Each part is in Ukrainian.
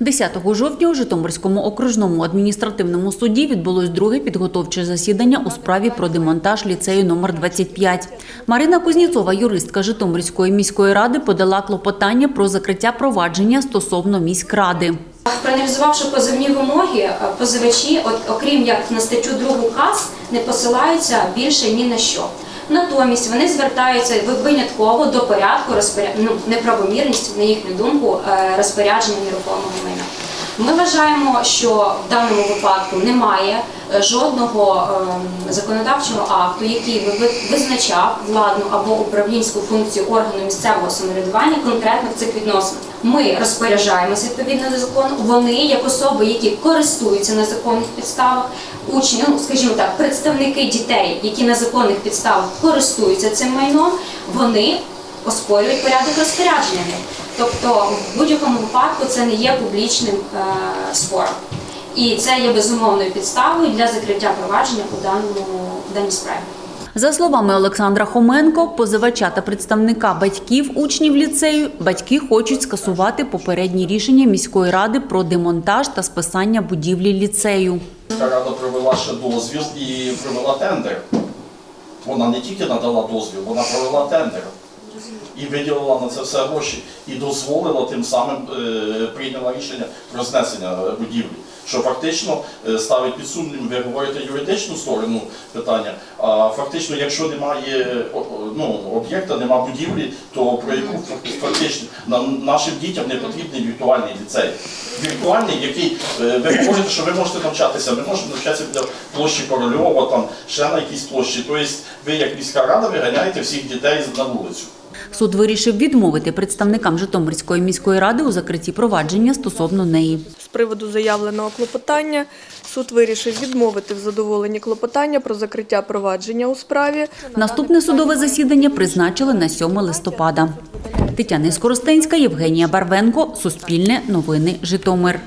10 жовтня у Житомирському окружному адміністративному суді відбулось друге підготовче засідання у справі про демонтаж ліцею номер 25. Марина Кузніцова, юристка Житомирської міської ради, подала клопотання про закриття провадження стосовно міськради. Проаналізувавши позовні вимоги, е, позивачі, окрім як на статтю 2 КАС, не посилаються більше ні на що. Натомість вони звертаються ви- винятково до порядку розпоря... ну, неправомірність, на їхню думку, е, розпорядження нерухомого майна. Ми вважаємо, що в даному випадку немає е, жодного ем, законодавчого акту, який би ви- визначав владну або управлінську функцію органу місцевого самоврядування конкретно в цих відносинах. Ми розпоряджаємося відповідно до закону. Вони, як особи, які користуються на законних підставах, учні, ну скажімо так, представники дітей, які на законних підставах користуються цим майном, вони оспорюють порядок розпорядження. Тобто, в будь-якому випадку це не є публічним е, спором. І це є безумовною підставою для закриття провадження у даному в даній справі. За словами Олександра Хоменко, позивача та представника батьків учнів ліцею, батьки хочуть скасувати попередні рішення міської ради про демонтаж та списання будівлі ліцею. Міська рада провела ще дозвіл і провела тендер. Вона не тільки надала дозвіл, вона провела тендер. І виділила на це все гроші. І дозволила тим самим е, прийняла рішення про знесення будівлі. Що фактично е, ставить під сумнів, ви говорите юридичну сторону питання. А фактично, якщо немає ну, об'єкта, немає будівлі, то про яку фактично нашим дітям не потрібний віртуальний ліцей. Віртуальний, який е, ви говорите, що ви можете навчатися, ми можемо навчатися біля площі Корольова, там ще на якійсь площі. Тобто ви як міська рада виганяєте всіх дітей на вулицю. Суд вирішив відмовити представникам Житомирської міської ради у закритті провадження стосовно неї. З приводу заявленого клопотання суд вирішив відмовити в задоволенні клопотання про закриття провадження у справі. Наступне судове засідання призначили на 7 листопада. Тетяна Скоростенська, Євгенія Барвенко, Суспільне новини Житомир.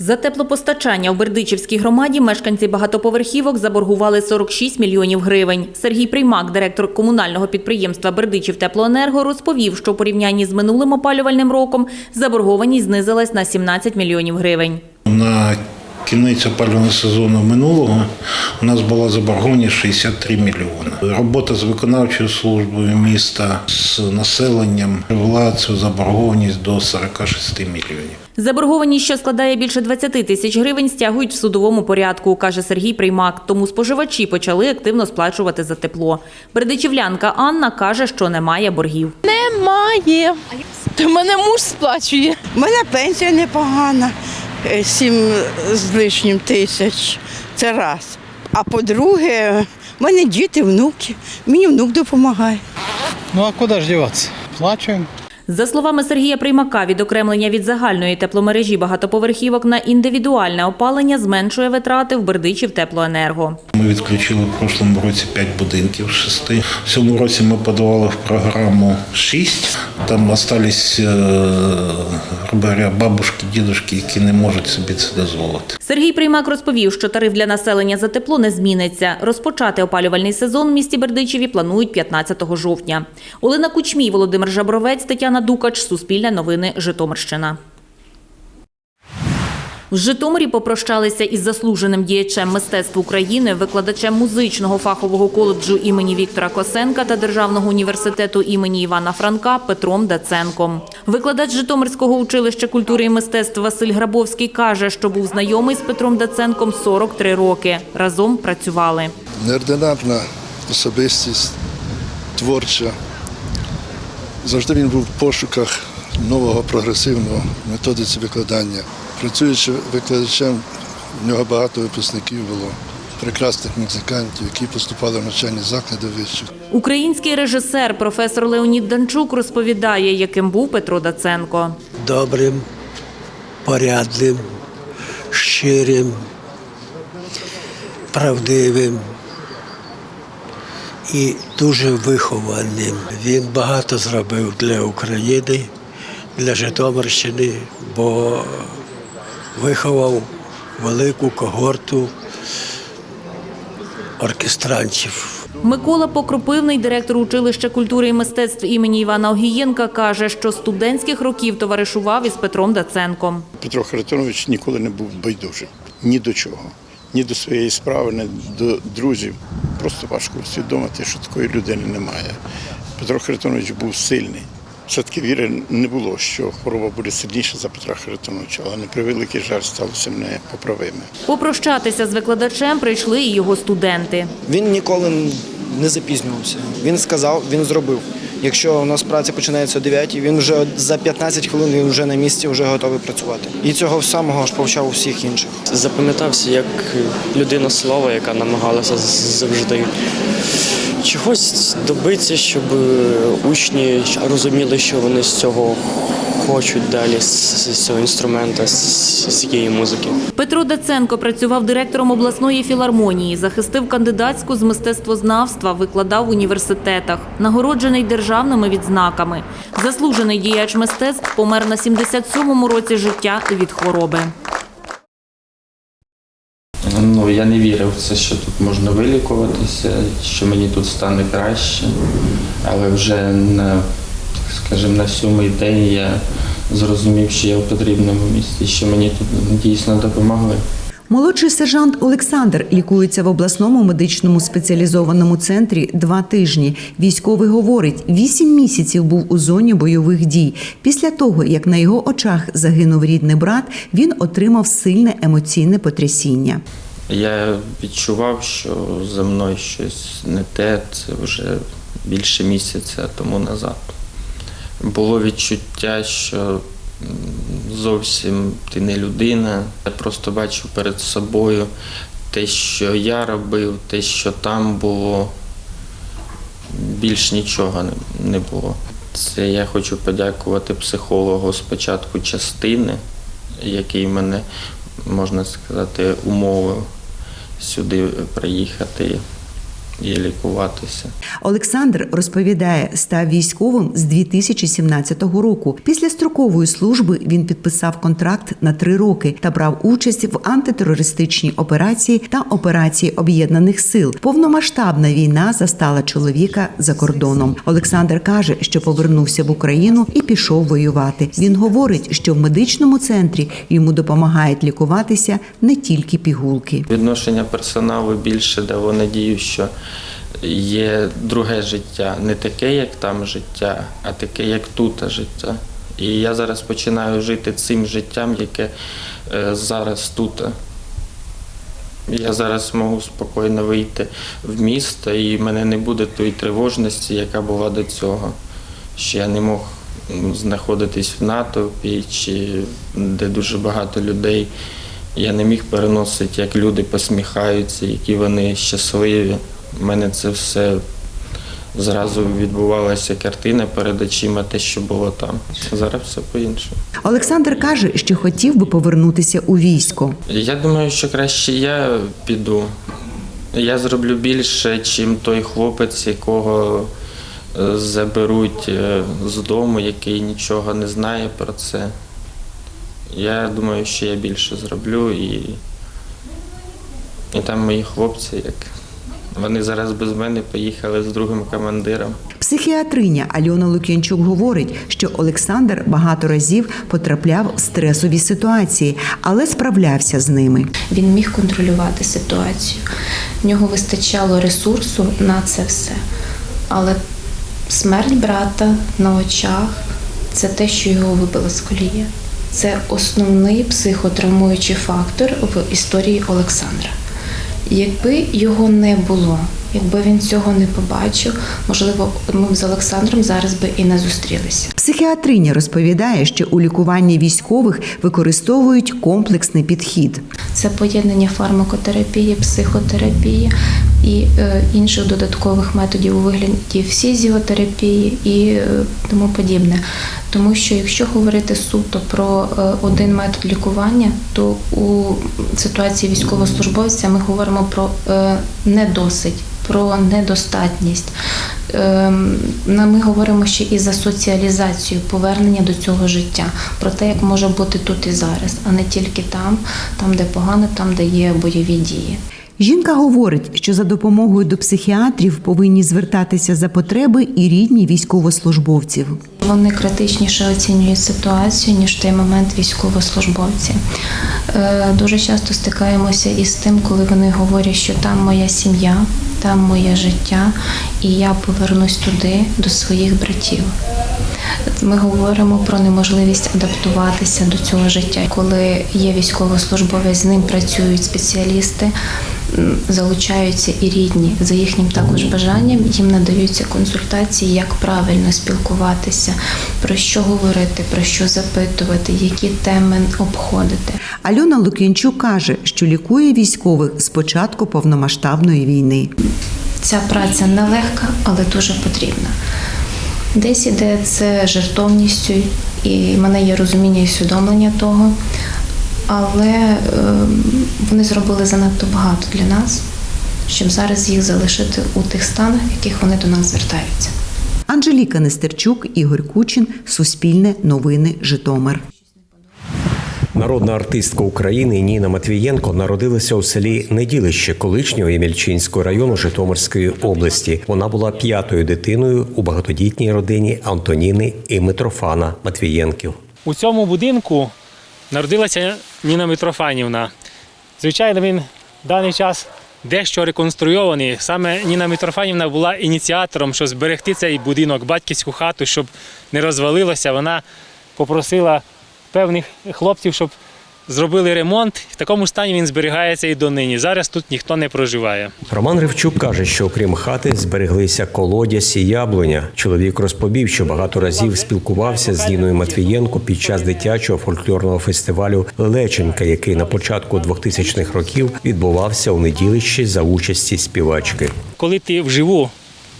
За теплопостачання у Бердичівській громаді мешканці багатоповерхівок заборгували 46 мільйонів гривень. Сергій Приймак, директор комунального підприємства Бердичів Теплоенерго, розповів, що порівнянні з минулим опалювальним роком заборгованість знизилась на 17 мільйонів гривень. На кінець опалювального сезону минулого у нас була заборгованість 63 мільйони. Робота з виконавчою службою міста з населенням привела цю заборгованість до 46 мільйонів. Заборгованість, що складає більше 20 тисяч гривень, стягують в судовому порядку, каже Сергій Приймак. Тому споживачі почали активно сплачувати за тепло. Бердичівлянка Анна каже, що немає боргів. Немає. Та мене муж сплачує. У мене пенсія непогана, е, сім з лишнім тисяч. Це раз. А по-друге, в мене діти, внуки. Мені внук допомагає. Ну а куда ж деваться? Плачем. За словами Сергія Приймака, відокремлення від загальної тепломережі багатоповерхівок на індивідуальне опалення зменшує витрати в Бердичів теплоенерго. Ми відключили в прошлому році 5 будинків з 6. В цьому році ми подавали в програму 6. Там остались, е, говоря, бабушки, дідушки, які не можуть собі це дозволити. Сергій Приймак розповів, що тариф для населення за тепло не зміниться. Розпочати опалювальний сезон в місті Бердичеві планують 15 жовтня. Олена Кучмій, Володимир Жабровець, Тетяна Дукач, Суспільне новини, Житомирщина. В Житомирі попрощалися із заслуженим діячем мистецтв України, викладачем музичного фахового коледжу імені Віктора Косенка та Державного університету імені Івана Франка Петром Даценком. Викладач Житомирського училища культури і мистецтв Василь Грабовський каже, що був знайомий з Петром Даценком 43 роки. Разом працювали. неординарна особистість, творча. Завжди він був в пошуках нового прогресивного методиці викладання. Працюючи викладачем, в нього багато випускників було, прекрасних музикантів, які поступали в навчальні заклади вищі. Український режисер професор Леонід Данчук розповідає, яким був Петро Даценко. добрим, порядним, щирим, правдивим і дуже вихованим. Він багато зробив для України, для Житомирщини, бо виховав велику когорту оркестрантів. Микола Покропивний, директор училища культури і мистецтв імені Івана Огієнка, каже, що студентських років товаришував із Петром Даценком. Петро Харитонович ніколи не був байдужим ні до чого, ні до своєї справи, ні до друзів. Просто важко усвідомити, що такої людини немає. Петро Харитонович був сильний. Все-таки віри не було, що хвороба буде сильніша за Петра Харитоновича, але на превеликий жаль сталося непоправиме. Попрощатися з викладачем прийшли і його студенти. Він ніколи не запізнювався. Він сказав, він зробив. Якщо у нас праця починається о 9, він вже за 15 хвилин він вже на місці, вже готовий працювати. І цього самого ж повчав усіх інших. запам'ятався як людина слова, яка намагалася завжди чогось добитися, щоб учні розуміли, що вони з цього хочуть далі, з цього інструмента, з цієї музики. Петро Даценко працював директором обласної філармонії, захистив кандидатську з мистецтвознавства, викладав в університетах, нагороджений державними відзнаками. Заслужений діяч мистецтв помер на 77-му році життя від хвороби. Ну я не вірив в це, що тут можна вилікуватися, що мені тут стане краще. Але вже на, скажімо, на сьомий день я зрозумів, що я в потрібному місці, що мені тут дійсно допомогли. Молодший сержант Олександр лікується в обласному медичному спеціалізованому центрі два тижні. Військовий говорить, вісім місяців був у зоні бойових дій. Після того, як на його очах загинув рідний брат, він отримав сильне емоційне потрясіння. Я відчував, що за мною щось не те, це вже більше місяця тому назад. Було відчуття, що зовсім ти не людина. Я просто бачу перед собою те, що я робив, те, що там було. Більш нічого не- було. Це я хочу подякувати психологу спочатку частини, який мене, можна сказати, умовив сюди приїхати і лікуватися. Олександр розповідає, став військовим з 2017 року. Після строкової служби він підписав контракт на три роки та брав участь в антитерористичній операції та операції об'єднаних сил. Повномасштабна війна застала чоловіка за кордоном. Олександр каже, що повернувся в Україну і пішов воювати. Він говорить, що в медичному центрі йому допомагають лікуватися не тільки пігулки. Відношення персоналу більше дало надію, що є друге життя, не таке, як там життя, а таке, як тут життя. І я зараз починаю жити цим життям, яке е, зараз тут. Я зараз можу спокійно вийти в місто, і в мене не буде тої тривожності, яка була до цього. Що я не мог знаходитись в натовпі, чи де дуже багато людей. Я не міг переносити, як люди посміхаються, які вони щасливі. У мене це все зразу відбувалася картина перед очима, те, що було там. Зараз все по-іншому. Олександр каже, що хотів би повернутися у військо. Я думаю, що краще я піду. Я зроблю більше, чим той хлопець, якого е, заберуть е, з дому, який нічого не знає про це. Я думаю, що я більше зроблю і, і там мої хлопці, як вони зараз без мене поїхали з другим командиром. Психіатриня Альона Лук'янчук говорить, що Олександр багато разів потрапляв в стресові ситуації, але справлявся з ними. Він міг контролювати ситуацію. В нього вистачало ресурсу на це все. Але смерть брата на очах це те, що його вибило з колії. Це основний психотравмуючий фактор в історії Олександра. Якби його не було, якби він цього не побачив, можливо, ми б з Олександром зараз би і не зустрілися. Психіатриня розповідає, що у лікуванні військових використовують комплексний підхід. Це поєднання фармакотерапії, психотерапії і е, інших додаткових методів у вигляді фізіотерапії і е, тому подібне. Тому що якщо говорити суто про е, один метод лікування, то у ситуації військовослужбовця ми говоримо про недосить. Про недостатність. Ем, Ми говоримо ще і за соціалізацію, повернення до цього життя, про те, як може бути тут і зараз, а не тільки там, там, де погано, там, де є бойові дії. Жінка говорить, що за допомогою до психіатрів повинні звертатися за потреби і рідні військовослужбовців. Вони критичніше оцінюють ситуацію, ніж в той момент військовослужбовці. Е, Дуже часто стикаємося із тим, коли вони говорять, що там моя сім'я, там моє життя, і я повернусь туди до своїх братів. Ми говоримо про неможливість адаптуватися до цього життя. Коли є військовослужбовець, з ним працюють спеціалісти, залучаються і рідні за їхнім також бажанням. Їм надаються консультації, як правильно спілкуватися, про що говорити, про що запитувати, які теми обходити. Альона Лук'янчук каже, що лікує військових з початку повномасштабної війни. Ця праця нелегка, але дуже потрібна. Десь іде це жертовністю, і в мене є розуміння і усвідомлення того, але е, вони зробили занадто багато для нас, щоб зараз їх залишити у тих станах, в яких вони до нас звертаються. Анжеліка Нестерчук, Ігор Кучин, Суспільне новини, Житомир. Народна артистка України Ніна Матвієнко народилася у селі Неділище колишнього Ємільчинського району Житомирської області. Вона була п'ятою дитиною у багатодітній родині Антоніни і Митрофана Матвієнків. У цьому будинку народилася Ніна Митрофанівна. Звичайно, він в даний час дещо реконструйований. Саме Ніна Митрофанівна була ініціатором, щоб зберегти цей будинок, батьківську хату, щоб не розвалилося. Вона попросила певних хлопців, щоб зробили ремонт. В такому стані він зберігається і донині. Зараз тут ніхто не проживає. Роман Ривчук каже, що окрім хати збереглися колодязь і яблуня. Чоловік розповів, що багато разів спілкувався з Ніною Матвієнко під час дитячого фольклорного фестивалю Леченька, який на початку 2000-х років відбувався у неділищі за участі співачки. Коли ти вживу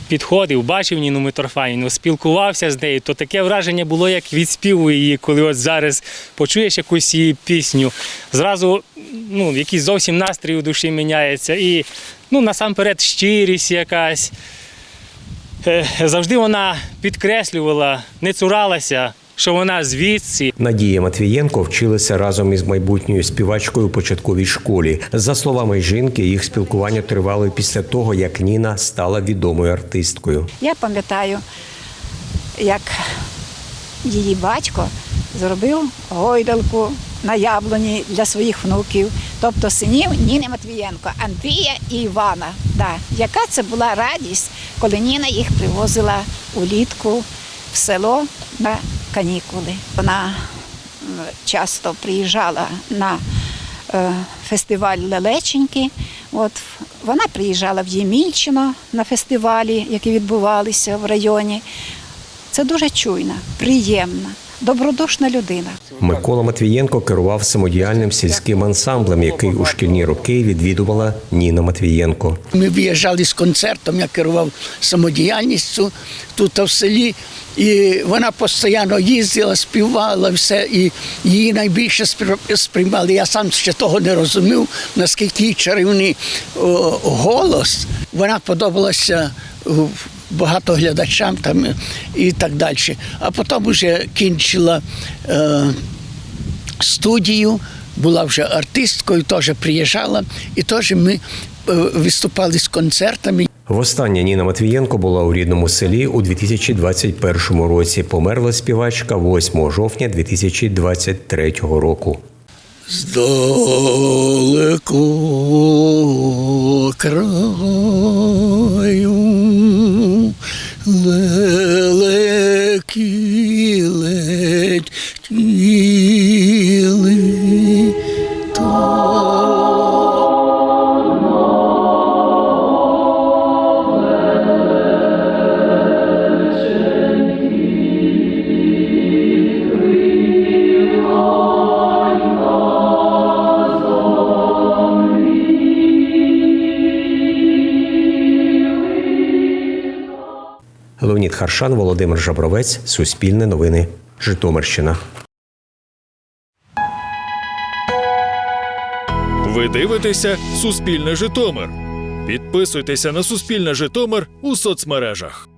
підходив, бачив Ніну Митрофанівну, спілкувався з нею, то таке враження було, як від співу її, коли от зараз почуєш якусь її пісню, зразу ну, якийсь зовсім настрій у душі міняється. І ну, насамперед щирість якась. Е, Завжди вона підкреслювала, не цуралася, що вона звідси. Надія Матвієнко вчилася разом із майбутньою співачкою у початковій школі. За словами жінки, їх спілкування тривало і після того, як Ніна стала відомою артисткою. Я пам'ятаю, як її батько зробив гойдалку на яблуні для своїх внуків, тобто синів Ніни Матвієнко, Андрія і Івана. Да. Яка це була радість, коли Ніна їх привозила улітку в село на канікули. Вона часто приїжджала на е, фестиваль Лелеченьки. От вона приїжджала в Ємільчино на фестивалі, які відбувалися в районі. Це дуже чуйна, приємна, добродушна людина. Микола Матвієнко керував самодіяльним сільським ансамблем, який у шкільні роки відвідувала Ніна Матвієнко. Ми виїжджали з концертом, я керував самодіяльністю тут в селі. І вона постійно їздила, співала все, і її найбільше сприймали. Я сам ще того не розумів, наскільки чарівний голос. Вона подобалася багато глядачам там і так далі. А потім вже кінчила е, студію, була вже артисткою, теж приїжджала, і теж ми е, виступали з концертами. Востаннє Ніна Матвієнко була у рідному селі у 2021 році. Померла співачка 8 жовтня 2023 року. Здалеку краю Let. Леонід Харшан, Володимир Жабровець, Суспільне новини, Житомирщина. Ви дивитеся Суспільне Житомир. Підписуйтеся на Суспільне Житомир у соцмережах.